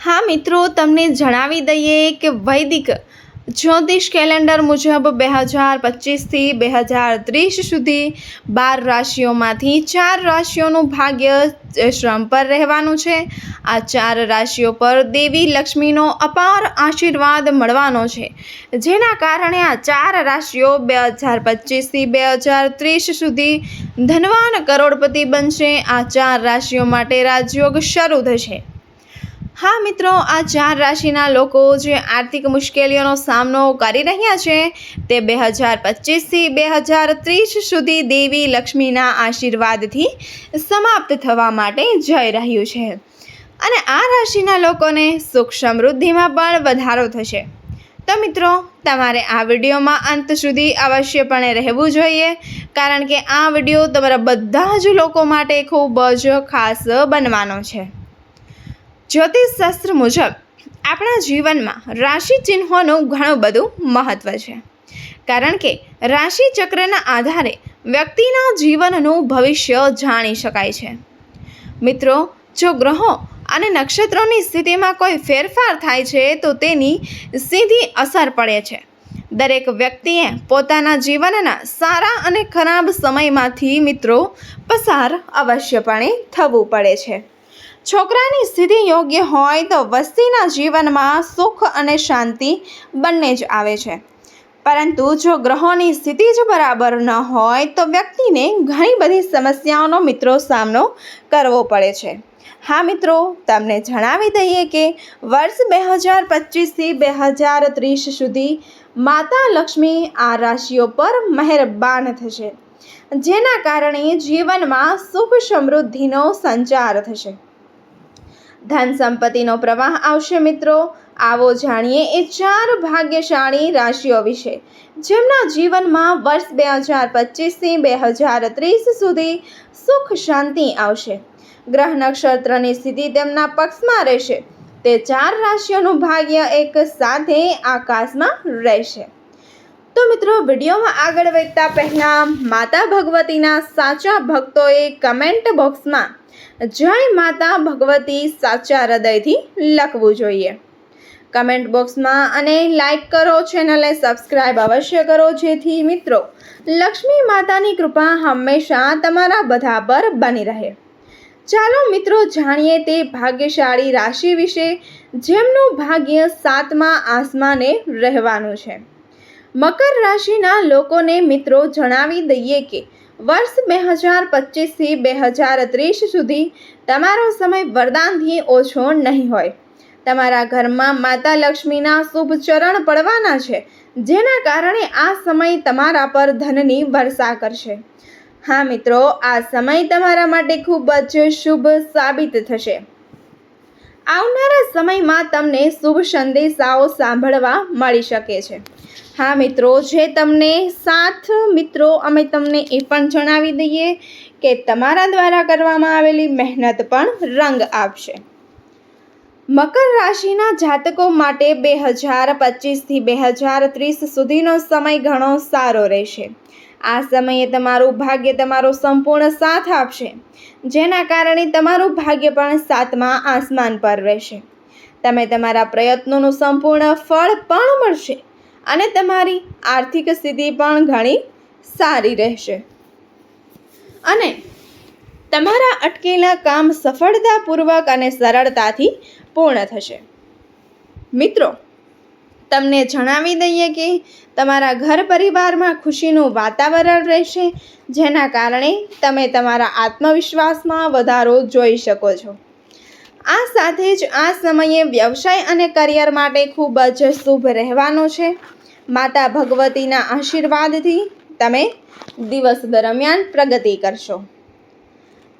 હા મિત્રો, તમને જણાવી દઈએ કે વૈદિક જ્યોતિષ કેલેન્ડર મુજબ બે હજાર પચીસથી બે હજાર ત્રીસ સુધી બાર રાશિઓમાંથી ચાર રાશિઓનું ભાગ્ય શ્રમ પર રહેવાનું છે. આ ચાર રાશિઓ પર દેવી લક્ષ્મીનો અપાર આશીર્વાદ મળવાનો છે. જેના કારણે આ ચાર રાશિઓ બે હજાર પચીસથી બે હજાર ત્રીસ સુધી ધનવાન કરોડપતિ બનશે. આ ચાર રાશિઓ માટે રાજયોગ શરૂ થશે. હા, મિત્રો, આ ચાર રાશિના લોકો જે આર્થિક મુશ્કેલીઓનો સામનો કરી રહ્યા છે તે બે હજાર પચીસથી બે હજાર ત્રીસ સુધી દેવી લક્ષ્મીના આશીર્વાદથી સમાપ્ત થવા માટે જઈ રહ્યું છે. અને આ રાશિના લોકોને સુખ સમૃદ્ધિમાં પણ વધારો થશે. તો મિત્રો, તમારે આ વિડીયોમાં અંત સુધી અવશ્યપણે રહેવું જોઈએ, કારણ કે આ વીડિયો તમારા બધા જ લોકો માટે ખૂબ જ ખાસ બનવાનો છે. જ્યોતિષ શાસ્ત્ર મુજબ આપણા જીવનમાં રાશિ ચિહ્નોનું ઘણું બધું મહત્ત્વ છે. કારણ કે રાશિ ચક્રના આધારે વ્યક્તિના જીવનનું ભવિષ્ય જાણી શકાય છે. મિત્રો, જો ગ્રહો અને નક્ષત્રોની સ્થિતિમાં કોઈ ફેરફાર થાય છે, તો તેની સીધી અસર પડે છે. દરેક વ્યક્તિએ પોતાના જીવનના સારા અને ખરાબ સમયમાંથી મિત્રો પસાર અવશ્યપણે થવું પડે છે. છોકરાની સ્થિતિ યોગ્ય હોય તો વસ્તીના જીવનમાં સુખ અને શાંતિ બંને જ આવે છે. પરંતુ જો ગ્રહોની સ્થિતિ જ બરાબર ન હોય તો વ્યક્તિને ઘણી બધી સમસ્યાઓનો મિત્રો સામનો કરવો પડે છે. હા મિત્રો, તમને જણાવી દઈએ કે વર્ષ બે હજાર પચીસથી બે હજાર ત્રીસ સુધી માતા લક્ષ્મી આ રાશિઓ પર મહેરબાન થશે. જેના કારણે જીવનમાં સુખ સમૃદ્ધિનો સંચાર થશે. ધન સંપત્તિનો પ્રવાહ આવશે મિત્રો. આવો જાણીએ એ ચાર ભાગ્યશાળી રાશિઓ વિશે. જેમના જીવનમાં વર્ષ બે હજાર પચીસથી બે હજાર ત્રીસ સુધી સુખ શાંતિ આવશે. ગ્રહ નક્ષત્રની સ્થિતિ તેમના પક્ષમાં રહેશે. તે ચાર રાશિઓનું ભાગ્ય એક સાથે આકાશમાં રહેશે. તો મિત્રો, વિડીયોમાં આગળ વધતા પહેલાં માતા ભગવતીના સાચા ભક્તોએ કમેન્ટ બોક્સમાં જય માતા ભગવતી સાચા હૃદયથી લખવું જોઈએ. કમેન્ટ બોક્સમાં અને લાઈક કરો, ચેનલને સબસ્ક્રાઈબ અવશ્ય કરો, જેથી મિત્રો લક્ષ્મી માતાની કૃપા હંમેશા તમારા બધા પર બની રહે. ચાલો મિત્રો જાણીએ તે ભાગ્યશાળી રાશિ વિશે, જેમનું ભાગ્ય સાતમા આસમાને રહેવાનું છે. મકર રાશિના લોકોને મિત્રો જણાવી દઈએ કે વર્ષ બે હજાર પચીસથી બે હજાર ત્રીસ સુધી તમારો સમય વરદાનથી ઓછો નહીં હોય. તમારા ઘરમાં માતા લક્ષ્મીના શુભ ચરણ પડવાના છે, જેના કારણે આ સમય તમારા પર ધનની વર્ષા કરશે. હા મિત્રો, આ સમય તમારા માટે ખૂબ જ શુભ સાબિત થશે. આવનારા સમયમાં તમને શુભ સંદેશાઓ સાંભળવા મળી શકે છે. હા મિત્રો, જે તમને સાથ મિત્રો, અમે તમને એ પણ જણાવી દઈએ કે તમારા દ્વારા કરવામાં આવેલી મહેનત પણ રંગ આપશે. મકર રાશિના જાતકો માટે બે હજાર પચીસથી બે હજાર ત્રીસ સુધીનો સમય ઘણો સારો રહેશે. આ સમયે તમારું ભાગ્ય તમારો સંપૂર્ણ સાથ આપશે. જેના કારણે તમારું ભાગ્ય પણ સાતમા આસમાન પર રહેશે. તમે તમારા પ્રયત્નોનું સંપૂર્ણ ફળ પણ મળશે અને તમારી આર્થિક સ્થિતિ પણ ઘણી સારી રહેશે. અને તમારા અટકેલા કામ સફળતાપૂર્વક અને સરળતાથી પૂર્ણ થશે. મિત્રો તમને જણાવી દઈએ કે તમારા ઘર પરિવારમાં ખુશીનું વાતાવરણ રહેશે, જેના કારણે તમે તમારા આત્મવિશ્વાસમાં વધારો જોઈ શકો છો. આ સાથે જ આ સમયે વ્યવસાય અને કરિયર માટે ખૂબ જ શુભ રહેવાનો છે. માતા ભગવતીના આશીર્વાદથી તમે દિવસ દરમિયાન પ્રગતિ કરશો.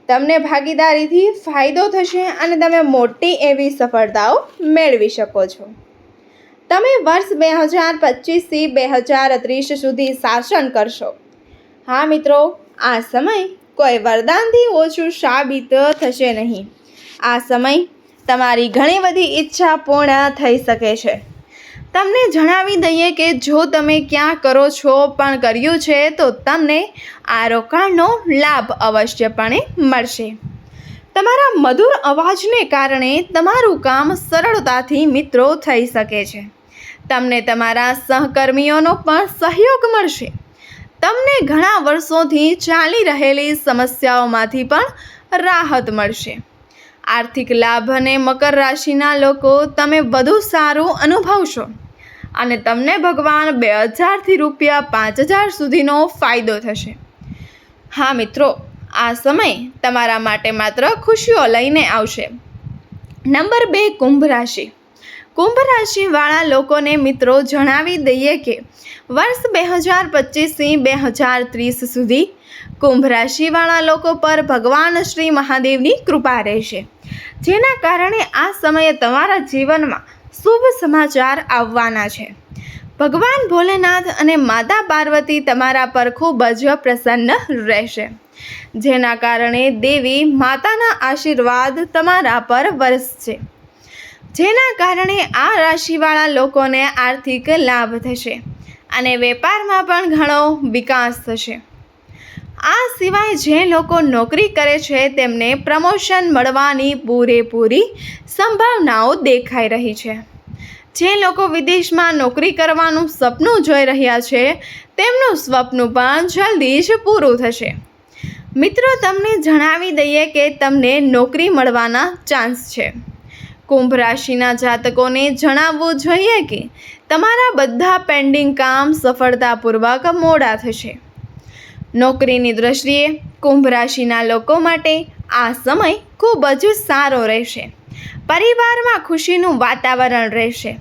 તમને ભાગીદારીથી ફાયદો થશે અને તમે મોટી એવી સફળતાઓ મેળવી શકો છો. તમે વર્ષ બે હજાર પચીસથી બે હજાર ત્રીસ સુધી શાસન કરશો. હા મિત્રો, આ સમય કોઈ વરદાનથી ઓછું સાબિત થશે નહીં. આ સમય તમારી ઘણી બધી ઈચ્છા પૂર્ણ થઈ શકે છે. તમને જણાવી દઈએ કે જો તમે ક્યાં કરો છો પણ કર્યું છે, તો તમને આ રોકાણનો લાભ અવશ્યપણે મળશે. તમારા મધુર અવાજને કારણે તમારું કામ સરળતાથી મિત્રો થઈ શકે છે. તમને તમારા સહકર્મીઓનો પણ સહયોગ મળશે. તમને ઘણા વર્ષોથી ચાલી રહેલી સમસ્યાઓમાંથી પણ રાહત મળશે. આર્થિક લાભ અને મકર રાશિના લોકો તમે વધુ સારું અનુભવશો. અને તમને ભગવાન બે હજારથી રૂપિયા પાંચ હજાર સુધીનો ફાયદો થશે. હા મિત્રો, આ સમય તમારા માટે માત્ર ખુશીઓ લઈને આવશે. નંબર બે, કુંભ રાશિ. કુંભ રાશિવાળા લોકોને મિત્રો જણાવી દઈએ કે વર્ષ બે હજાર પચીસથી બે હજાર ત્રીસ સુધી કુંભ રાશિવાળા લોકો પર ભગવાન શ્રી મહાદેવની કૃપા રહેશે. જેના કારણે આ સમયે તમારા જીવનમાં શુભ સમાચાર આવવાના છે. ભગવાન ભોલેનાથ અને માતા પાર્વતી તમારા પર ખૂબ જ પ્રસન્ન રહેશે. જેના કારણે દેવી માતાના આશીર્વાદ તમારા પર વરસશે. જેના કારણે આ રાશિવાળા લોકોને આર્થિક લાભ થશે અને વેપારમાં પણ ઘણો વિકાસ થશે. આ સિવાય જે લોકો નોકરી કરે છે, તેમને પ્રમોશન મળવાની પૂરેપૂરી સંભાવનાઓ દેખાઈ રહી છે. જે લોકો વિદેશમાં નોકરી કરવાનું સપનું જોઈ રહ્યા છે, તેમનું સ્વપ્ન પણ જલ્દી જ પૂરું થશે. મિત્રો, તમને જણાવી દઈએ કે તમને નોકરી મળવાના ચાન્સ છે. કુંભ રાશિના જાતકોને જણાવવું જોઈએ કે તમારા બધા પેન્ડિંગ કામ સફળતાપૂર્વક મોડા થશે. નોકરીની દૃષ્ટિએ કુંભ રાશિના લોકો માટે આ સમય ખૂબ જ સારો રહેશે. પરિવારમાં ખુશીનું વાતાવરણ રહેશે.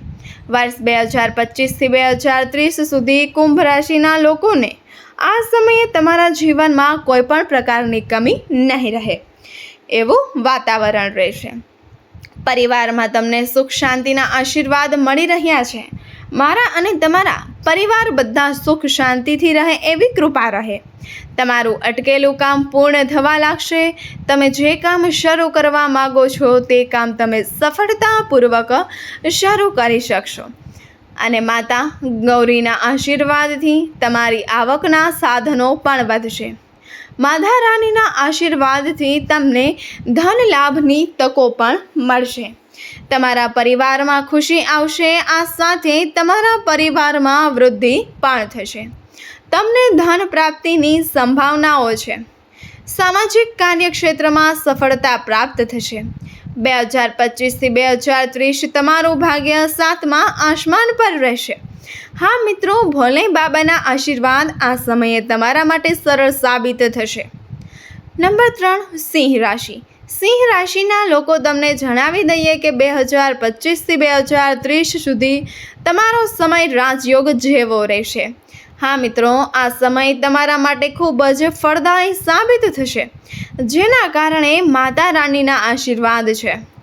વર્ષ બે હજાર પચીસથી બે હજાર ત્રીસ સુધી કુંભ રાશિના લોકોને આ સમયે તમારા જીવનમાં કોઈ પણ પ્રકારની કમી નહીં રહે. એવું વાતાવરણ રહેશે. પરિવારમાં તમને સુખ શાંતિના આશીર્વાદ મળી રહ્યા છે. મારા અને તમારા પરિવાર બધા સુખ શાંતિથી રહે એવી કૃપા રહે. તમારું અટકેલું કામ પૂર્ણ થવા લાગશે. તમે જે કામ શરૂ કરવા માગો છો તે કામ તમે સફળતાપૂર્વક શરૂ કરી શકશો. અને માતા, ગૌરીના આશીર્વાદથી તમારી આવકના સાધનો પણ વધશે. માધા રાણીના આશીર્વાદથી તમને ધન લાભની તકો પણ મળશે. તમારા પરિવારમાં ખુશી આવશે, આ સાથે તમારા પરિવારમાં વૃદ્ધિ પણ થશે. તમને ધન પ્રાપ્તિની સંભાવનાઓ છે. સામાજિક કાર્યક્ષેત્રમાં સફળતા પ્રાપ્ત થશે. બે હજાર પચીસથી બે હજાર ત્રીસ તમારું ભાગ્ય સાતમા આસમાન પર રહેશે. હા મિત્રો ભોલે બાબાના આશીર્વાદ આ સમયે તમારા માટે સરળ સાબિત થશે. નંબર ત્રણ, સિંહ રાશિ. સિંહ રાશિના લોકો તમને જણાવી દઈએ કે બે હજાર પચીસથી બે હજાર ત્રીસ સુધી તમારો સમય રાજયોગ જેવો રહેશે. હા મિત્રો, આ સમય તમારા માટે ખૂબ જ ફળદાયી સાબિત થશે. જેના કારણે માતા રાણીના આશીર્વાદ છે.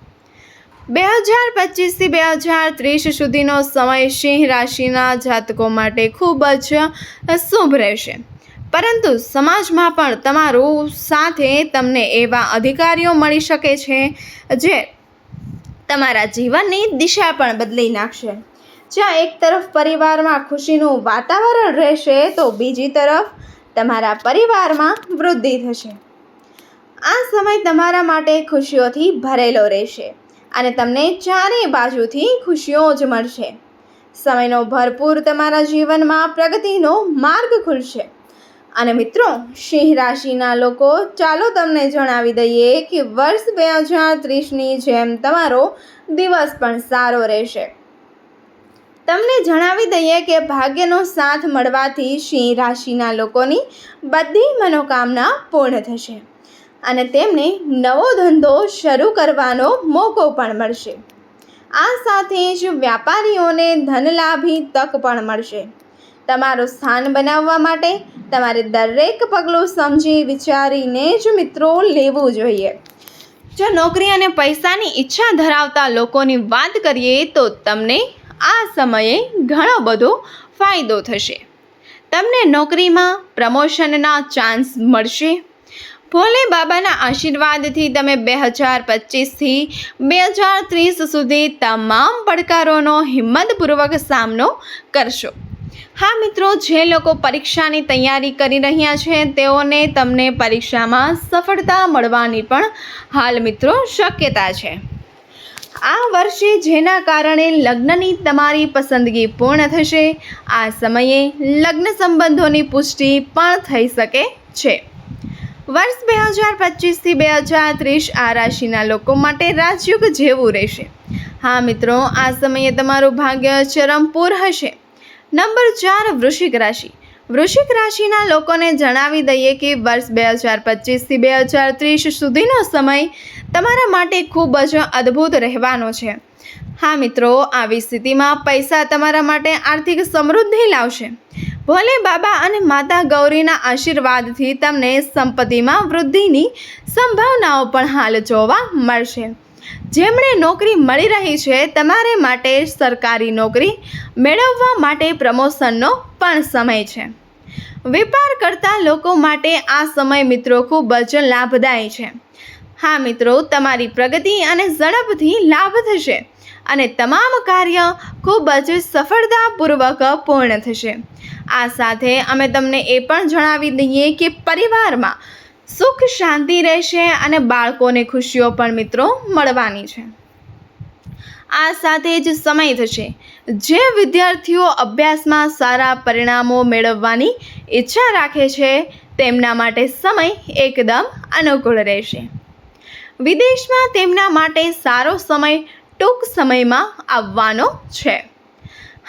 બે હજાર પચીસથી બે હજાર ત્રીસ સુધીનો સમય સિંહ રાશિના જાતકો માટે ખૂબ જ શુભ રહેશે. પરંતુ સમાજમાં પણ તમારું સાથે તમને એવા અધિકારીઓ મળી શકે છે, જે તમારા જીવનની દિશા પણ બદલી નાખશે. જ્યાં એક તરફ પરિવારમાં ખુશીનું વાતાવરણ રહેશે, તો બીજી તરફ તમારા પરિવારમાં વૃદ્ધિ થશે. આ સમય તમારા માટે ખુશીઓથી ભરેલો રહેશે. અને તમને ચારે બાજુથી ખુશીઓ જ મળશે. સમયનો ભરપૂર તમારા જીવનમાં પ્રગતિનો માર્ગ ખુલશે. અને મિત્રો, સિંહ રાશિના લોકો, ચાલો તમને જણાવી દઈએ કે વર્ષ બે હજાર ત્રીસની જેમ તમારો દિવસ પણ સારો રહેશે. તમને જણાવી દઈએ કે ભાગ્યનો સાથ મળવાથી સિંહ રાશિના લોકોની બધી મનોકામના પૂર્ણ થશે. અને તેમને નવો ધંધો શરૂ કરવાનો મોકો પણ મળશે. આ સાથે જ વ્યાપારીઓને ધનલાભી તક પણ મળશે. તમારું સ્થાન બનાવવા માટે તમારે દરેક પગલું સમજી વિચારીને જ મિત્રો લેવું જોઈએ. જો નોકરી અને પૈસાની ઈચ્છા ધરાવતા લોકોની વાત કરીએ તો તમને આ સમયે ઘણો બધો ફાયદો થશે. તમને નોકરીમાં પ્રમોશનના ચાન્સ મળશે. ભોલે બાબાના આશીર્વાદથી તમે બે હજાર પચીસથી બે હજાર ત્રીસ સુધી તમામ પડકારોનો હિંમતપૂર્વક સામનો કરશો. હા મિત્રો, જે લોકો પરીક્ષાની તૈયારી કરી રહ્યા છે, તેઓને તમને પરીક્ષામાં સફળતા મળવાની પણ હાલ મિત્રો શક્યતા છે. આ વર્ષે જેના કારણે લગ્નની તમારી પસંદગી પૂર્ણ થશે, આ સમયે લગ્ન સંબંધોની પુષ્ટિ પણ થઈ શકે છે. વર્ષ બે હજાર પચીસથી બે હજાર ત્રીસ આ રાશિના લોકો માટે રાજયુગ જેવું રહેશે. હા, મિત્રો, આ સમયે તમારું ભાગ્ય ચરમપૂર હશે. નંબર ચાર, વૃશ્ચિક રાશિ. વૃશ્ચિક રાશિના લોકોને જણાવી દઈએ કે વર્ષ બે હજાર પચીસથી બે હજાર ત્રીસ સુધીનો સમય તમારા માટે ખૂબ જ અદ્ભુત રહેવાનો છે. હા, મિત્રો, આવી સ્થિતિમાં પૈસા તમારા માટે આર્થિક સમૃદ્ધિ લાવશે. ભોલે બાબા અને માતા ગૌરીના આશીર્વાદથી તમને સંપત્તિમાં વૃદ્ધિની સંભાવનાઓ પણ હાલ જોવા મળશે. જેમણે નોકરી મળી રહી છે, તમારે માટે સરકારી નોકરી મેળવવા માટે પ્રમોશનનો પણ સમય છે. વેપાર કરતા લોકો માટે આ સમય મિત્રો ખૂબ જ લાભદાયી છે. હા મિત્રો, તમારી પ્રગતિ અને ઝડપથી લાભ થશે. અને તમામ કાર્ય ખૂબ જ સફળતાપૂર્વક પૂર્ણ થશે. આ સાથે અમે તમને એ પણ જણાવી દઈએ કે પરિવારમાં સુખ, શાંતિ રહેશે અને બાળકોને ખુશીઓ પણ મિત્રો મળવાની છે. આ સાથે જ સમય થશે. જે વિદ્યાર્થીઓ અભ્યાસમાં સારા પરિણામો મેળવવાની ઈચ્છા રાખે છે, તેમના માટે સમય એકદમ અનુકૂળ રહેશે. વિદેશમાં તેમના માટે સારો સમય ટૂંક સમયમાં આવવાનો છે.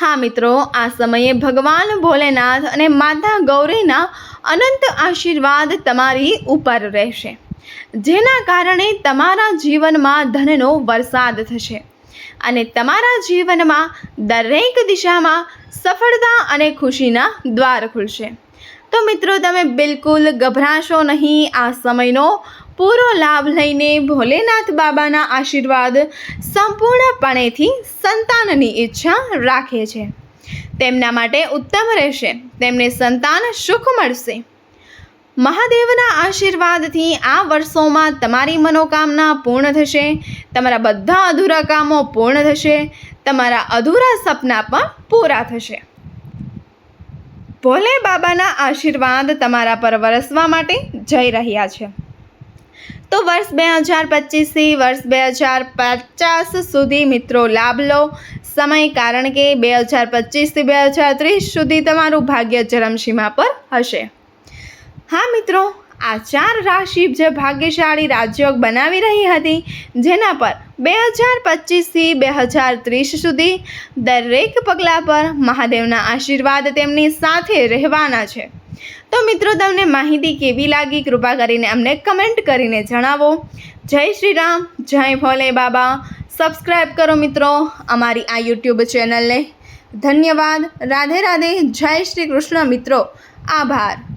હા મિત્રો, આ સમયે ભગવાન ભોલેનાથ અને માતા ગૌરીના અનંત આશીર્વાદ તમારી ઉપર રહેશે. જેના કારણે તમારા જીવનમાં ધનનો વરસાદ થશે અને તમારા જીવનમાં દરેક દિશામાં સફળતા અને ખુશીના દ્વાર ખુલશે. તો મિત્રો, તમે બિલકુલ ગભરાશો નહીં આ સમયનો પૂરો લાભ લઈને ભોલેનાથ બાબાના આશીર્વાદ સંપૂર્ણપણેથી સંતાનની ઈચ્છા રાખે છે. તેમના માટે ઉત્તમ રહેશે. તેમને સંતાન સુખ મળશે. મહાદેવના આશીર્વાદથી આ વર્ષોમાં તમારી મનોકામના પૂર્ણ થશે. તમારા બધા અધૂરા કામો પૂર્ણ થશે. તમારા અધૂરા સપના પણ પૂરા થશે. ભોલે બાબાના આશીર્વાદ તમારા પર વરસવા માટે જઈ રહ્યા છે. તો વર્ષ બે હજાર પચીસથી વર્ષ બે હજાર પચાસ સુધી મિત્રો લાભ લો. સમય કારણ કે બે હજાર પચીસથી બે હજાર ત્રીસ સુધી તમારું ભાગ્ય ચરમસીમા પર હશે. હા મિત્રો, આ ચાર રાશિ જે ભાગ્યશાળી રાજયોગ બનાવી રહી હતી, જેના પર બે હજાર પચીસથી બે હજાર ત્રીસ સુધી દરેક પગલાં પર મહાદેવના આશીર્વાદ તેમની સાથે રહેવાના છે. તો મિત્રો, તમને માહિતી કેવી લાગી? કૃપા કરીને અમને કમેન્ટ કરીને જણાવો. જય શ્રી રામ જય ભોલે બાબા. સબસ્ક્રાઈબ કરો મિત્રો અમારી આ યુટ્યુબ ચેનલને ધન્યવાદ. રાધે રાધે. જય શ્રી કૃષ્ણ મિત્રો. આભાર.